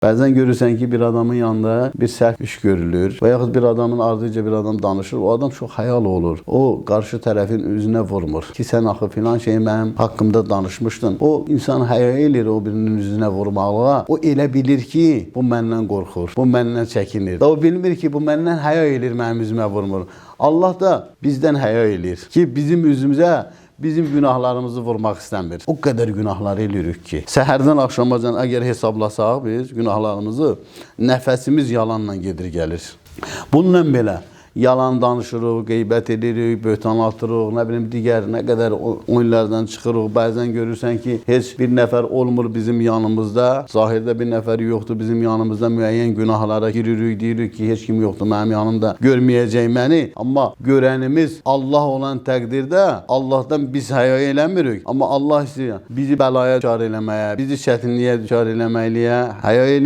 Bəzən görürsən ki, bir adamın yanında bir səhv iş görülür və yaxud bir adamın ardınca bir adam danışır. O adam çox hayalı olur. O qarşı tərəfin üzünə vurmur ki, sən axı filan şeyi mənim haqqımda danışmışdın. O insan həya edir o birinin üzünə vurmağa. O elə bilir ki, bu məndən qorxur, bu məndən çəkinir. Da o bilmir ki, bu məndən həya edir, mənim üzümə vurmur. Allah da bizdən həya edir ki, bizim üzümüzə bizim günahlarımızı vurmaq istəmir. O qədər günahlar eləyirik ki, səhərdən axşamacan əgər hesablasaq biz günahlarımızı, nəfəsimiz yalanla gedir gəlir. Bununla belə yalan danışırıq, qeybət edirik, böhtan atırıq, nə bilim digər nə qədər oyunlardan çıxırıq. Bəzən görürsən ki, heç bir nəfər olmur bizim yanımızda. Zahirdə bir nəfər yoxdur bizim yanımızda. Müəyyən günahlara giririk, deyirik ki, heç kim yoxdur mənim yanımda. Görməyəcək məni. Amma görənimiz Allah olan təqdirdə Allahdan biz həya eləmirik. Amma Allah istəyir bizi bəlaya düçar eləməyə, bizi çətinliyə düçar eləməyə həya eləyir.